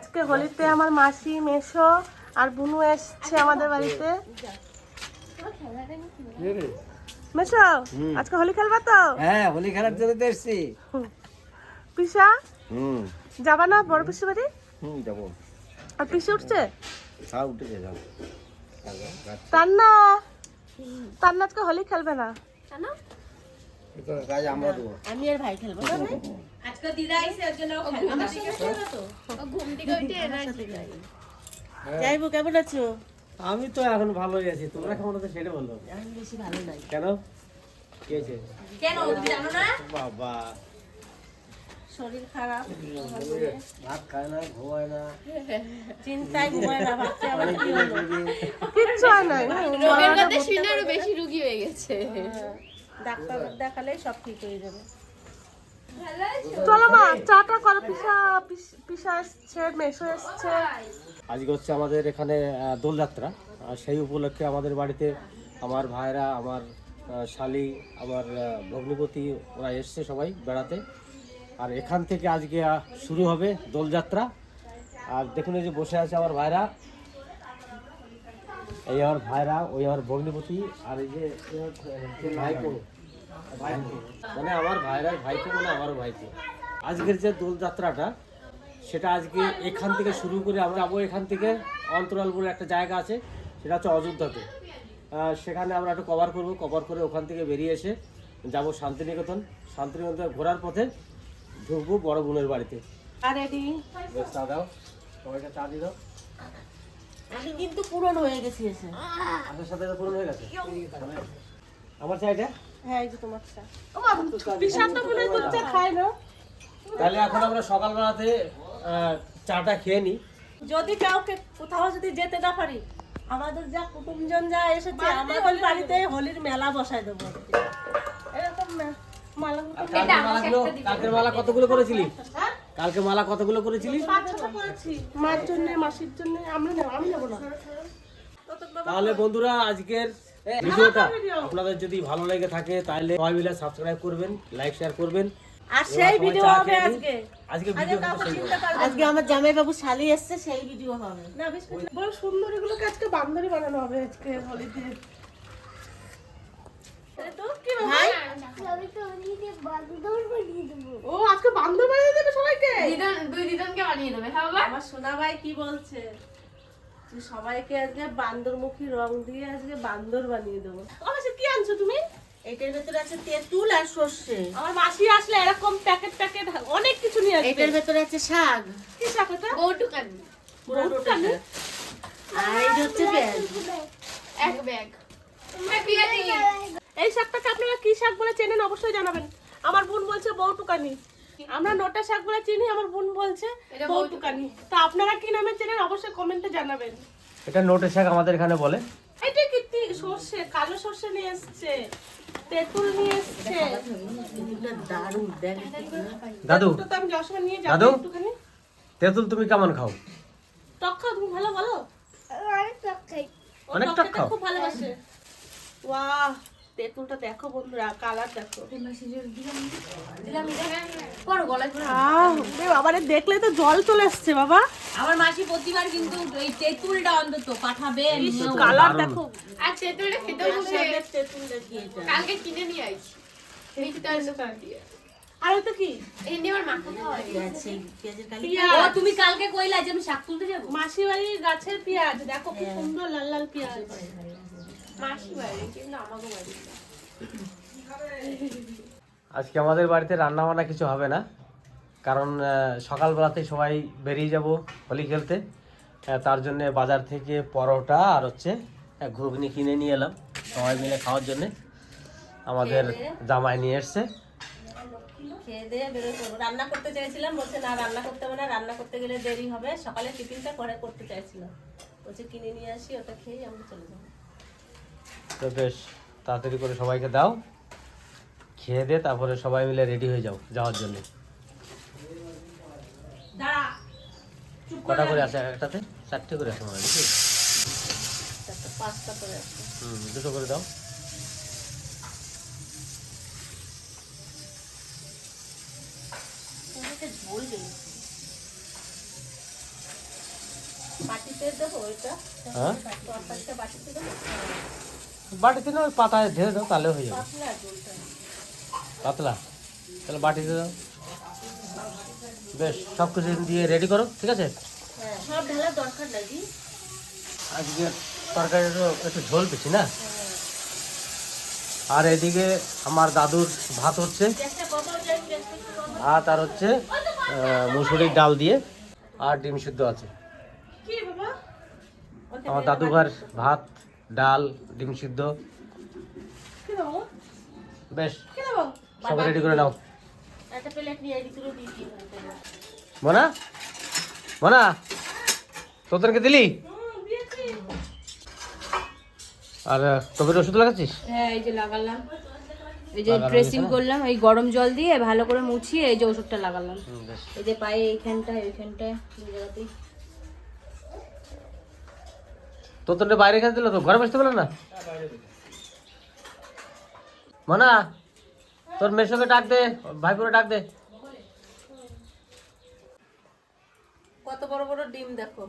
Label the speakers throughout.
Speaker 1: আজকে হোলিতে আমার মাসি মেশো আর বুনু এসছে আমাদের বাড়িতে। মেশো আজকে হোলি খেলবা তো?
Speaker 2: হ্যাঁ হোলি খেলার জন্য তো এসছি।
Speaker 1: পিসা?
Speaker 2: হুম।
Speaker 1: যাবা না বড় পিসি বাড়ি?
Speaker 2: হুম যাব।
Speaker 1: আর পিসি উঠছে?
Speaker 2: সব উঠে যাব
Speaker 1: তান্না! তান্না আজকে হোলি খেলবে না।
Speaker 2: কাজ আমরা দেবো।
Speaker 1: আমি আর ভাই খেলব আজকে দিদা আইছে ওর জন্য
Speaker 3: ঘুম থেকে উঠে এনার্জি
Speaker 1: যাইবো কেমন আছো?
Speaker 2: আমি তো এখন ভালোই আছি। তোমরা কেমন আছো সেটা বলো।
Speaker 1: আমি বেশি ভালো নাই।
Speaker 2: কেন? কি হয়েছে?
Speaker 1: কেন জানো না?
Speaker 2: বাবা।
Speaker 1: শরীর খারাপ।
Speaker 2: ভাত খায় না ঘুমায় না।
Speaker 1: চিন্তায় ঘুমায় না ভাবছে আবার কি হলো। কিচ্ছু হয় নাই
Speaker 3: রোগের কথা শুনে আরও বেশি রুগী হয়ে গেছে।
Speaker 1: ডাক্তার দেখালে সব ঠিক হয়ে যাবে। চলো মা, চাটা করো, পিসা পিসা এসছে এসছে।
Speaker 2: আজকে হচ্ছে আমাদের এখানে দোলযাত্রা। সেই উপলক্ষে আমাদের বাড়িতে আমার ভাইরা, আমার শালি, আমার ভগ্নিপতি, ওরা এসছে সবাই বেড়াতে। আর এখান থেকে আজকে শুরু হবে দোলযাত্রা। আর দেখুন এই যে বসে আছে আমার ভাইরা। এই আমার ভাইরা, ওই আমার ভগ্নিপতি, আর এই যে মানে আমার ভাইরা ভাইপো মানে আমারও ভাইপো আজকের যে দোলযাত্রাটা সেটা আজকে এখান থেকে শুরু করে আমরা যাব এখান থেকে অন্তরাল বলে একটা জায়গা আছে সেটা হচ্ছে অযোধ্যাতে। সেখানে আমরা একটু কভার করব কভার করে ওখান থেকে বেরিয়ে এসে যাব শান্তিনিকেতন। শান্তিনিকেতন ঘোরার পথে ঢুকবো বড় বোনের বাড়িতে। চা দাও। সবাইকে চা দিয়ে দাও।
Speaker 1: আমি কিন্তু পূরণ হয়ে গেছি এসে।
Speaker 2: আপনার সাথে পূরণ হয়ে গেছে? আমার চাইটা
Speaker 1: হ্যাঁ এই যে তোমার চা। ও মা মনে হয় চা খায় না।
Speaker 2: তাহলে এখন আমরা সকালবেলাতে চাটা খেয়ে নিই
Speaker 1: যদি কাউকে কোথাও যদি যেতে না পারি আমাদের যা কুটুমজন যা এসেছে আমাদের বাড়িতে হোলির মেলা বসাই দেবো। এরকম মালা
Speaker 2: কালকের মালা কতগুলো করেছিলি?
Speaker 1: হ্যাঁ?
Speaker 2: কালকে মালা কতগুলো করেছিলি?
Speaker 1: মার জন্য মাসির জন্য আমরা আমি নেব না।
Speaker 2: তাহলে বন্ধুরা আজকের ভিডিওটা আপনাদের যদি ভালো লেগে থাকে তাহলে সবাই মিলে সাবস্ক্রাইব করবেন লাইক শেয়ার করবেন।
Speaker 1: আর সেই ভিডিও হবে আজকে।
Speaker 2: আজকে ভিডিও।
Speaker 1: আজকে আমার জামাই বাবু শালি এসছে সেই ভিডিও হবে। না বেশ বড় সুন্দরী গুলোকে আজকে বান্ধবী বানানো হবে আজকে হোলিতে। আরে তো কি ভাই?
Speaker 3: আমি তো ওদিকে বান্দর বানিয়ে দেবো।
Speaker 1: ও আজকে বান্ধব বানিয়ে দেবে সবাইকে?
Speaker 3: দিদন দুই দিদনকে বানিয়ে দেবে হ্যাঁ
Speaker 1: আমার সোনা ভাই কি বলছে? সবাইকে আজকে বান্দরমুখী রং দিয়ে আজকে বান্দর বানিয়ে দেবো। আমার কি আনছো তুমি? এটার ভেতরে আছে তেঁতুল আর সর্ষে। আমার মাসি আসলে এরকম প্যাকেট প্যাকেট অনেক কিছু নিয়ে আসবে। এটার ভেতরে আছে শাক। কি শাক এটা
Speaker 3: বউটুকান
Speaker 1: পুরানোটা আর এই হচ্ছে পেঁয়াজ
Speaker 3: এক ব্যাগ।
Speaker 1: এই শাকটাকে আপনারা কি শাক বলে চেনেন অবশ্যই জানাবেন। আমার বোন বলছে বউটুকানি আমরা নোটা শাক বলে চিনি আমার বোন বলছে
Speaker 3: এটা
Speaker 1: বউটুকানি তা আপনারা কি নামে চেনেন? অবশ্যই কমেন্টে জানাবেন।
Speaker 2: এটা নোটে শাক আমাদের এখানে বলে।
Speaker 1: এটা কি সর্ষে কালো সর্ষে নিয়ে এসছে তেঁতুল নিয়ে এসছে। দারুণ
Speaker 2: দাদু
Speaker 1: তো আমি নিয়ে
Speaker 2: দাদু? তেঁতুল তুমি কেমন খাও?
Speaker 1: টক খাও তুমি ভালো বলো?
Speaker 3: অনেক টক খাই।
Speaker 2: অনেক
Speaker 1: টক
Speaker 2: টক খাও?
Speaker 1: খুব ভালোবাসে। ওয়াহ। তেঁতুলটা দেখো বন্ধুরা কালার দেখো। বাবা দেখলে তো জল চলে আসছে বাবা।
Speaker 4: আমার মাসি প্রতিবার কিন্তু এই তেঁতুলটা অন্তত পাঠাবেন
Speaker 1: কালার দেখো।
Speaker 3: আর তেঁতুলটা কালকে কিনে নিয়ে আইছি।
Speaker 1: আর ওটা কি?
Speaker 3: এই নিয়ে আমার মাখা খাওয়া
Speaker 1: পেঁয়াজ।
Speaker 4: ও তুমি কালকে কইলা যে আমি শাক তুলতে যাব?
Speaker 1: মাসি বাড়ির গাছের পেঁয়াজ দেখো খুব সুন্দর লাল লাল পেঁয়াজ।
Speaker 3: মাসি বাড়ি কিন্তু আমাকে বাড়ি
Speaker 2: আজকে আমাদের বাড়িতে রান্না বান্না কিছু হবে না কারণ আহ, সকালবেলাতেই সবাই বেরিয়ে যাব হোলি খেলতে। তার জন্য বাজার থেকে পরোটা আর হচ্ছে ঘুগনি কিনে নিয়ে এলাম সবাই মিলে খাওয়ার জন্য। আমাদের জামাই নিয়ে এসছে।
Speaker 1: খেয়ে দিয়ে বেরোয় করব রান্না করতে চাইছিলাম বলছে না রান্না করতে হবে না রান্না করতে গেলে দেরি হবে। সকালে টিফিনটা করে করতে চাইছিলাম। বলছে কিনে নিয়ে আসি ওটা খেয়েই আমরা চলে যাব।
Speaker 2: তো বেশ তাড়াতাড়ি করে সবাইকে দাও। খেয়ে দে তারপরে সবাই মিলে রেডি হয়ে যাও যাওয়ার জন্য। কটা করে আছে একটাতে? চারটে করে আছে মনে নাকি? হুম দুটো করে দাও।
Speaker 1: বাটিতে দেবো ওইটা?
Speaker 2: হ্যাঁ?
Speaker 1: বাটিতে দেবো?
Speaker 2: বাটিতে না পাতায় ঢেলে দাও তাহলে হয়ে যাবে।
Speaker 1: পাতলা।
Speaker 2: তাহলে বাটিতে দাও। বেশ সব কিছু দিয়ে রেডি করো ঠিক আছে? আজকে তরকারিটা একটু ঝোল পেছি না? আর এদিকে আমার দাদুর ভাত হচ্ছে ভাত আর হচ্ছে মুসুরির ডাল দিয়ে আর ডিম সিদ্ধ আছে। আমার দাদুঘর ভাত ডাল ডিম সিদ্ধ। বেশ
Speaker 1: কি
Speaker 2: সব রেডি করে নাও। মনা? মনা? তোদেরকে দিলি? আর তোদের ওষুধ লাগাচ্ছিস?
Speaker 4: হ্যাঁ এই যে লাগালাম। এই যে ড্রেসিং করলাম এই গরম জল দিয়ে ভালো করে মুছিয়ে এই যে ওষুধটা লাগালাম।
Speaker 2: বেশ।
Speaker 4: এই যে পায়ে এইখানটায় ওইখানটায় দুই জায়গাতেই
Speaker 2: তোদের বাইরে খেতে দিল তো ঘরে বসতে পারল না? মনা তোর মেশোকে ডাক দে ভাইপুরে ডাক দে।
Speaker 1: কত বড় বড় ডিম দেখো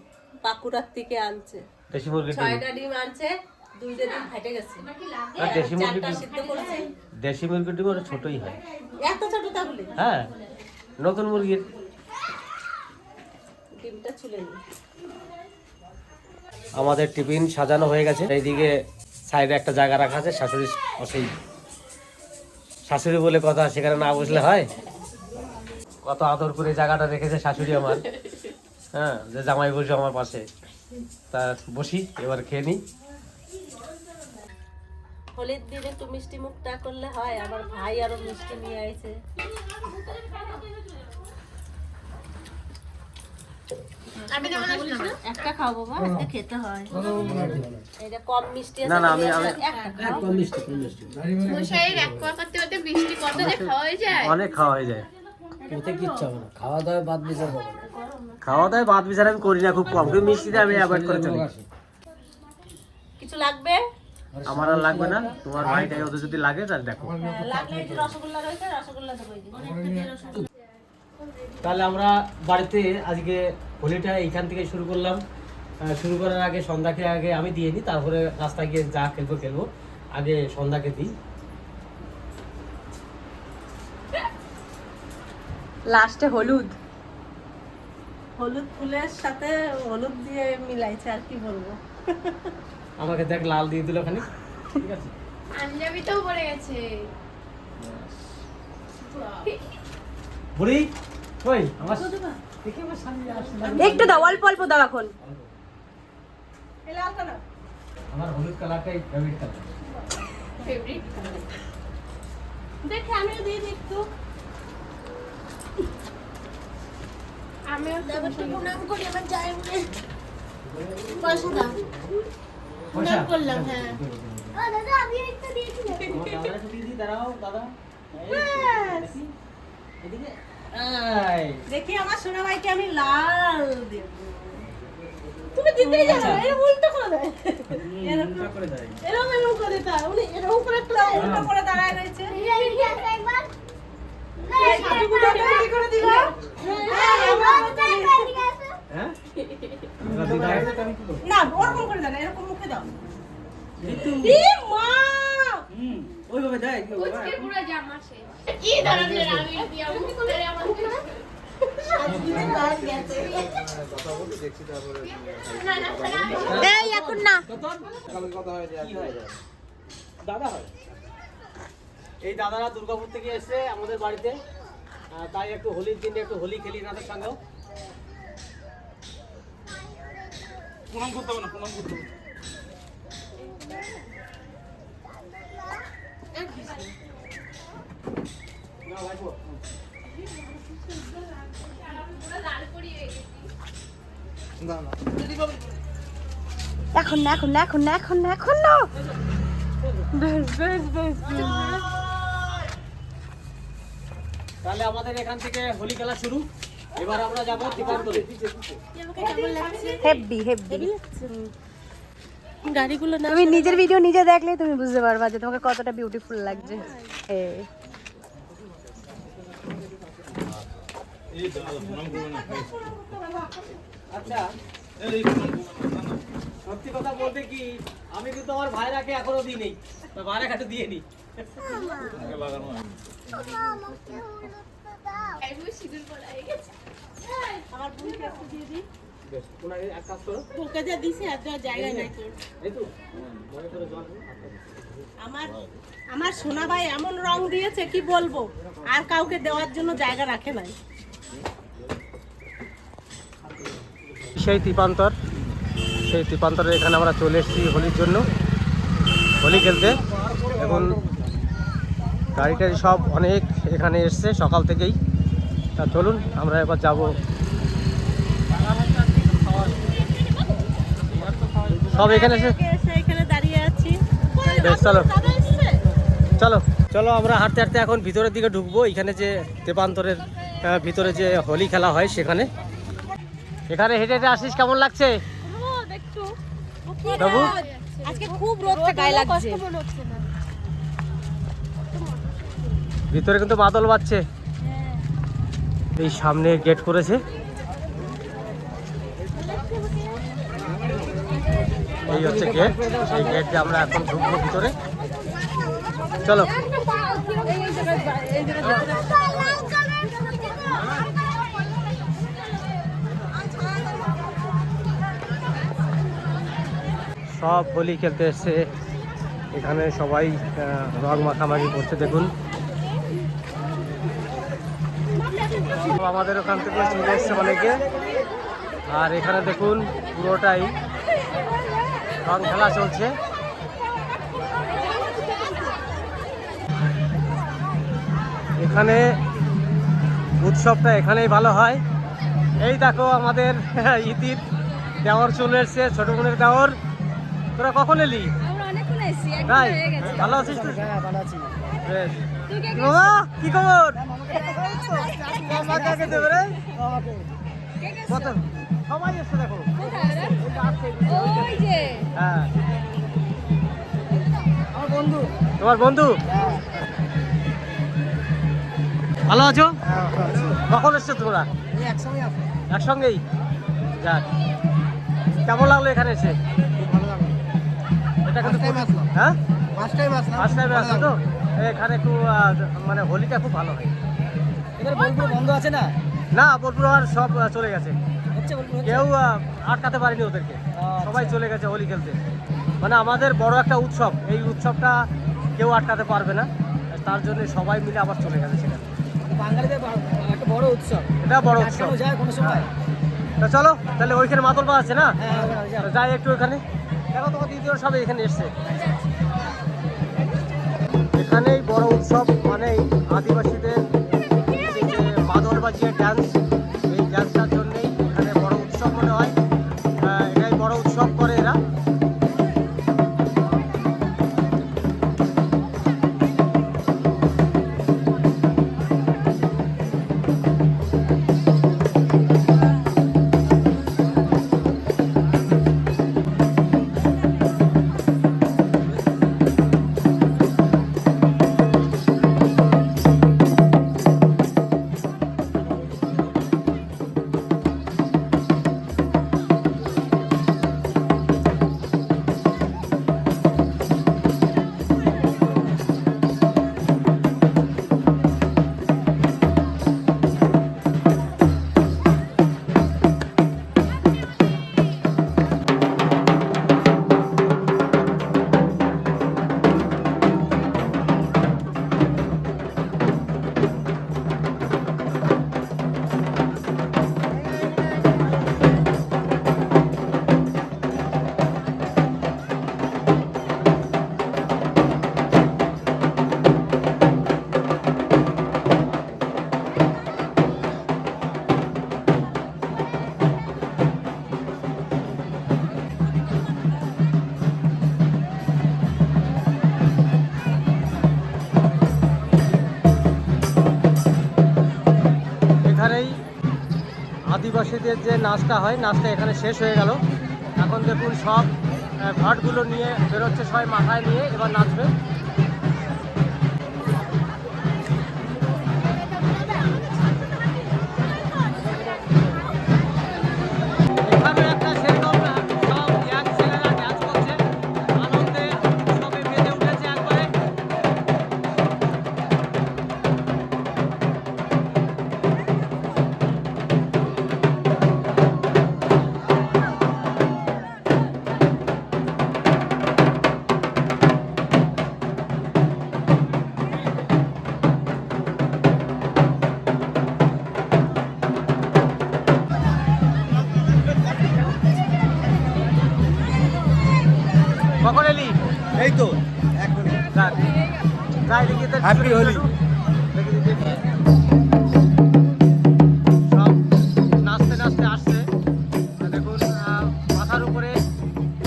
Speaker 1: পাকুড়ার থেকে আনছে।
Speaker 2: দেশি মুরগির ডিম।
Speaker 1: ছয়টা ডিম আনছে দুইটা ডিম ফাটে গেছে।
Speaker 2: আর দেশি মুরগির
Speaker 1: সিদ্ধ করেছে।
Speaker 2: দেশি মুরগির ডিম ওটা ছোটই হয়।
Speaker 1: এত ছোট তাহলে?
Speaker 2: হ্যাঁ নতুন মুরগির।
Speaker 1: ডিমটা ছুলে নি।
Speaker 2: আমাদের টিফিন সাজানো হয়ে গেছে। এইদিকে সাইডে একটা জায়গা রাখা আছে, শাশুড়ি সেই শাশুড়ি বলে কথা, সেখানে না বসলে হয়? কত আদর করে জায়গাটা রেখেছে শাশুড়ি আমার। হ্যাঁ যে জামাই বসে আমার পাশে। তা বসি, এবার খেয়ে নিই
Speaker 1: হোলির দিন একটু মিষ্টি মুখ না করলে হয়, আমার ভাই আরও মিষ্টি নিয়ে আইছে। একটা খাও বাবা আজকে খেতে হয়। এটা কম মিষ্টি
Speaker 2: না, না,
Speaker 1: তুমি
Speaker 2: আমি-
Speaker 1: একটা খাও।
Speaker 3: মশাইয়ের এক কোয়া করতে করতে বৃষ্টি কত যে খাওয়া হয়ে যায়।
Speaker 2: অনেক খাওয়া হয়ে যায়
Speaker 5: খাওয়া দাওয়া বাদ বিচার হবে না।
Speaker 2: খাওয়া দাওয়া বাদ বিচার আমি করি না খুব কম। কিন্তু মিষ্টিতে আমি অ্যাভয়েড করে চলি।
Speaker 1: কিছু লাগবে?
Speaker 2: আমার আর লাগবে না। তোমার ভাইটাই ওদের যদি লাগে তাহলে দেখো।
Speaker 1: হ্যাঁ, লাগলে রসগোল্লা রয়েছে রসগোল্লা দেবো।
Speaker 2: তাহলে আমরা বাড়িতে আজকে হোলিটা এইখান থেকে শুরু করলাম। শুরু করার আগে সন্ধ্যাকে আগে আমি দিয়ে নিই তারপরে রাস্তায় গিয়ে যা খেলব খেলব। আগে সন্ধ্যাকে দিই।
Speaker 4: লাস্টে হলুদ।
Speaker 1: হলুদ ফুলের সাথে হলুদ দিয়ে মিলাইছে আর কি বলব।
Speaker 2: আমাকে দেখ লাল দিয়ে দিল খানিক। ঠিক আছে।
Speaker 3: পড়ে গেছে।
Speaker 2: বুড়ি
Speaker 4: একটু দাও অল্প অল্প দাও এখন।
Speaker 2: আমার হলুদ কালারটাই ফেভারিট কালার
Speaker 3: ফেভারিট
Speaker 1: দেখে আমিও দিয়ে দিই একটু।
Speaker 3: আমিও
Speaker 1: প্রণাম করি আমার যাই বলে পয়সা? দাও করলাম হ্যাঁ।
Speaker 2: আমার দাদারা একটু দিয়ে দিই, দাঁড়াও দাদা। এদিকে।
Speaker 1: দেখি আমার সোনা ভাইকে আমি লাল দেব তুমি দিতেই জানো এরকম উল্টো করে দেয় এরকম
Speaker 2: করে দেয়।
Speaker 1: এরকম এরকম করে দেয় উনি এরকম করে একটা উল্টো করে দাঁড়ায় রয়েছে হ্যাঁ।
Speaker 2: হ্যাঁ?
Speaker 1: না ওরকম করে দেয় না এরকম মুখে দাও মা
Speaker 3: কুচকে পুরো কি ধরনের আমি দিয়ে আমি আমার
Speaker 1: সাজুগুলো লাল গেছে
Speaker 3: না না না
Speaker 4: এই না?
Speaker 2: দাদা হয় এই দাদারা দুর্গাপুর থেকে এসে আমাদের বাড়িতে তাই একটু হোলির দিনে একটু হোলি খেলি তাদের সঙ্গেও না, লাগবো।
Speaker 3: লাল করি হয়ে গেছে
Speaker 4: এখন না এখন না এখন না এখন না এখন না। বেশ বেশ বেশ
Speaker 2: তাহলে আমাদের এখান থেকে হোলি খেলা শুরু। এবার আমরা যাব দীপান্তরে
Speaker 4: হেভি হেভি
Speaker 1: গাড়িগুলো না
Speaker 4: তুমি নিজের ভিডিও নিজে দেখলে তুমি বুঝতে পারবা যে তোমাকে কতটা বিউটিফুল লাগছে। এই
Speaker 2: আচ্ছা। সত্যি কথা বলতে কি, আমি কিন্তু আমার ভাইরাকে এখনও দিই নেই ভাইরাকে একটু দিয়ে নি
Speaker 1: আমার বোনকে একটু দিয়ে দিই।
Speaker 2: তো
Speaker 1: আমার সোনা ভাই এমন রং দিয়েছে, কি বলব? আর কাউকে দেওয়ার জন্য জায়গা রাখে নাই।
Speaker 2: সেই ত্রিপান্তর। সেই ত্রিপান্তরের এখানে আমরা চলে এসেছি হোলির জন্য। হোলি খেলতে। এখন গাড়ি টাড়ি সব অনেক এখানে এসছে সকাল থেকেই। তা চলুন আমরা এবার যাব। সব এখানে এসে বেশ, চলো। চলো। চলো আমরা হাঁটতে হাঁটতে এখন ভিতরের দিকে ঢুকবো। এখানে যে তেপান্তরের ভিতরে যে হোলি খেলা হয় সেখানে। এখানে হেঁটে হেঁটে আসিস কেমন লাগছে? বাবু?
Speaker 4: আজকে খুব রোদটা গায়ে লাগছে।
Speaker 2: ভিতরে কিন্তু বাদল বাজছে। এই সামনে গেট করেছে। এই হচ্ছে গেট এই গেট দিয়ে আমরা এখন ঢুকবো ভিতরে। চলো। সব হোলি খেলতে এসছে। এখানে সবাই রং মাখামাখি করছে, দেখুন। আমাদের ওখান থেকে চলে এসছে অনেকে। আর এখানে দেখুন, পুরোটাই রং খেলা চলছে। এখানে উৎসবটা এখানেই ভালো হয়। এই দেখো আমাদের ইতির দেওয়ার চলে এসছে, ছোট বোনের দেওয়ার তোরা কখন এলি? ভালো আছিস। মামা কি খবর কত? সবাই এসছে দেখো। হ্যাঁ। তোমার বন্ধু? ভালো আছো? কখন এসছো তোমরা? একসঙ্গেই? যাক। কেমন লাগল এখানে এসে? এটা কিন্তু হ্যাঁ? ফার্স্ট টাইম আসলো তো? এখানে একটু মানে হোলিটা খুব ভালো হয়।
Speaker 5: এদের বোলপুর বন্ধ আছে না?
Speaker 2: না বোলপুর আর সব চলে গেছে? কেউ আটকাতে পারেনি ওদেরকে। সবাই চলে গেছে হোলি খেলতে। মানে আমাদের বড় একটা উৎসব। এই উৎসবটা কেউ আটকাতে পারবে না। তার জন্য সবাই মিলে আবার চলে গেছে সেখানে।
Speaker 5: বাঙালিদের একটা বড় উৎসব।
Speaker 2: এটা বড় উৎসব।
Speaker 5: যায় কোনো সময়?
Speaker 2: তা চলো তাহলে ওইখানে মাতল বা আছে না?
Speaker 5: হ্যাঁ
Speaker 2: যাই একটু ওখানে। দিদিও এখানে এখানেই বড় উৎসব মানেই আদিবাসীদের মাদল বাজিয়ে ডান্স আদিবাসীদের যে নাচটা হয়, নাচটা এখানে শেষ হয়ে গেল। এখন দেখুন সব ঘাটগুলো নিয়ে বেরোচ্ছে সবাই মাথায় নিয়ে, এবার নাচবে।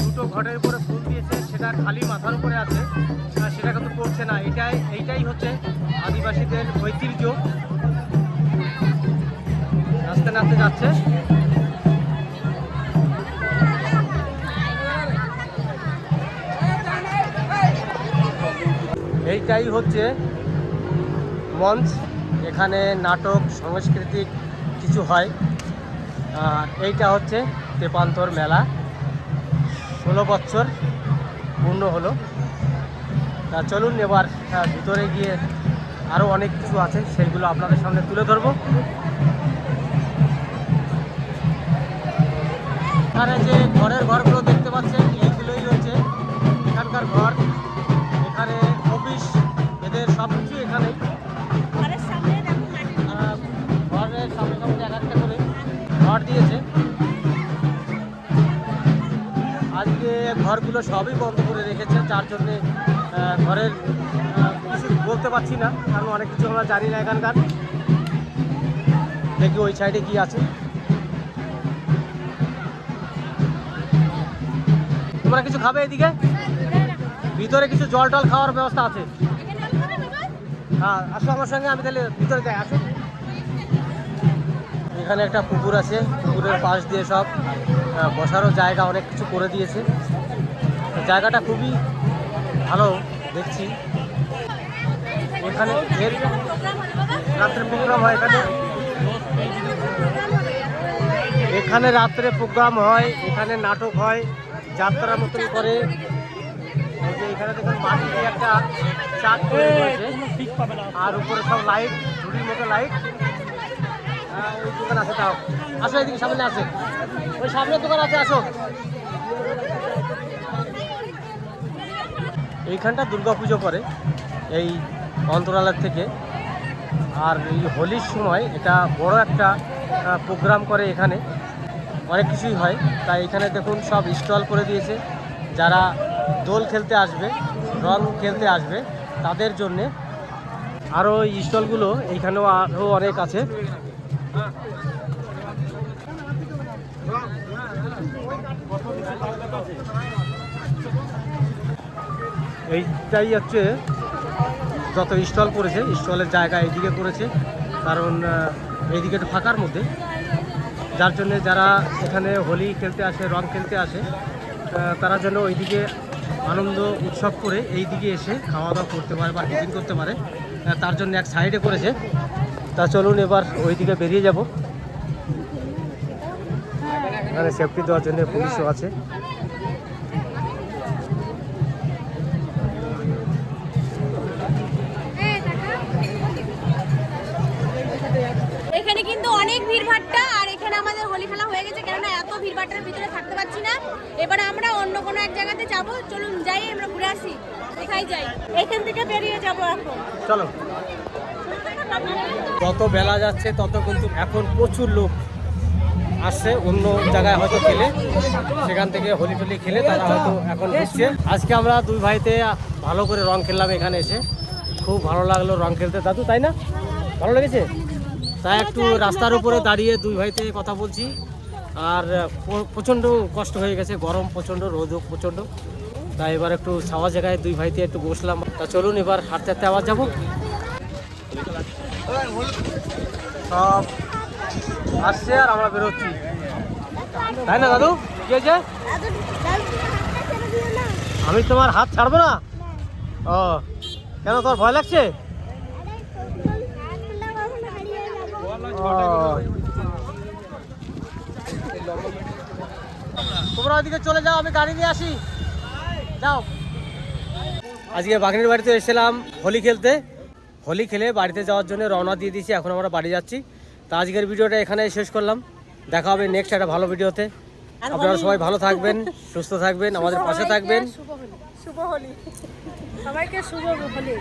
Speaker 2: দুটো ঘটের উপরে ফুল দিয়েছে, সেটা খালি মাথার উপরে আছে সেটা কিন্তু করছে না। এটাই হচ্ছে আদিবাসীদের ঐতিহ্য। নাচতে নাচতে যাচ্ছে। এইটাই হচ্ছে মঞ্চ। এখানে নাটক, সাংস্কৃতিক কিছু হয়। এইটা হচ্ছে তেপান্তর মেলা। ষোলো বছর পূর্ণ হলো। তা চলুন এবার ভিতরে গিয়ে আরও অনেক কিছু আছে, সেইগুলো আপনাদের সামনে তুলে ধরবো। এখানে যে ঘরের ঘরগুলো দেখতে পাচ্ছেন, এইগুলোই হচ্ছে এখানকার ঘর ঘরগুলো সবই বন্ধ করে রেখেছে, যার জন্যে ঘরের কিছু বলতে পারছি না, কারণ অনেক কিছু আমরা জানি না এখানকার। দেখি ওই সাইডে কি আছে। তোমরা কিছু খাবে এদিকে? ভিতরে কিছু জল টল খাওয়ার ব্যবস্থা আছে। হ্যাঁ আসো আমার সঙ্গে, আমি তাহলে ভিতরে যাই, আসো। এখানে একটা পুকুর আছে, পুকুরের পাশ দিয়ে সব বসারও জায়গা, অনেক কিছু করে দিয়েছে। জায়গাটা খুবই ভালো দেখছি। এখানে এর রাত্রে প্রোগ্রাম হয় এখানে। এখানে রাত্রে প্রোগ্রাম হয়, এখানে নাটক হয় যাত্রার মতন করে। এখানে দেখুন মাটি দিয়ে একটা করে আর উপরে সব লাইট, ঝুড়ির মতো লাইট। আছে তাও। আসো এদিকে সামনে আছে ওই সামনে দোকান আছে, আসো। এইখানটা দুর্গা পুজো করে, এই অন্তরালয় থেকে। আর এই হোলির সময় এটা বড় একটা প্রোগ্রাম করে এখানে। অনেক কিছুই হয়। তাই এখানে দেখুন সব স্টল করে দিয়েছে। যারা দোল খেলতে আসবে, রং খেলতে আসবে, তাদের জন্যে। আরও স্টলগুলো এইখানেও আরও অনেক আছে। এইটাই হচ্ছে যত স্টল করেছে স্টলের জায়গা এইদিকে করেছে। কারণ এইদিকে একটু ফাঁকার মধ্যে। যার জন্যে যারা এখানে হোলি খেলতে আসে, রং খেলতে আসে তারা যেন ওইদিকে আনন্দ উৎসব করে এই দিকে এসে খাওয়া দাওয়া করতে পারে বা টিফিন করতে পারে। তার জন্য এক সাইডে করেছে। তা চলুন এবার ওইদিকে বেরিয়ে যাব। এখানে সেফটি দেওয়ার জন্য পুলিশও আছে।
Speaker 4: এবার আমরা অন্য কোনো এক জায়গাতে যাব। চলুন, যাই, আমরা ঘুরে আসি। কোথায় যাই? এখান থেকে বেরিয়ে যাব এখন।
Speaker 2: চলো। যত বেলা যাচ্ছে, তত কিন্তু এখন প্রচুর লোক আসছে। অন্য জায়গায় হয়তো খেলে, সেখান থেকে হোলি টোলি খেলে তারা হয়তো এখন ঢুকছে আজকে আমরা দুই ভাইতে ভালো করে রং খেললাম এখানে এসে। খুব ভালো লাগল রং খেলতে। দাদু, তাই না? ভালো লেগেছে? তাই একটু রাস্তার উপরে দাঁড়িয়ে দুই ভাইতে কথা বলছি। আর প্রচণ্ড কষ্ট হয়ে গেছে গরম প্রচণ্ড রোদও প্রচণ্ড। তাই এবার একটু ছাওয়া জায়গায় দুই ভাইতে একটু বসলাম। তা চলুন এবার হাঁটতে হাঁটতে আবার যাব। সব আসছে আর আমরা বেরোচ্ছি। তাই না দাদু? কি হয়েছে? আমি তোমার হাত ছাড়বো না? ও কেন তোমার ভয় লাগছে? ও। তোমরা ওইদিকে চলে যাও আমি গাড়ি নিয়ে আসি। যাও। আজকে বাগনির বাড়িতে এসেছিলাম হোলি খেলতে। হোলি খেলে বাড়িতে যাওয়ার জন্য রওনা দিয়ে দিয়েছি এখন আমরা বাড়ি যাচ্ছি। তা আজকের ভিডিওটা এখানে শেষ করলাম। দেখা হবে নেক্সট একটা ভালো ভিডিওতে। আপনারা সবাই ভালো থাকবেন সুস্থ থাকবেন আমাদের পাশে থাকবেন।
Speaker 4: শুভ হোলি। সবাইকে শুভ হোলি।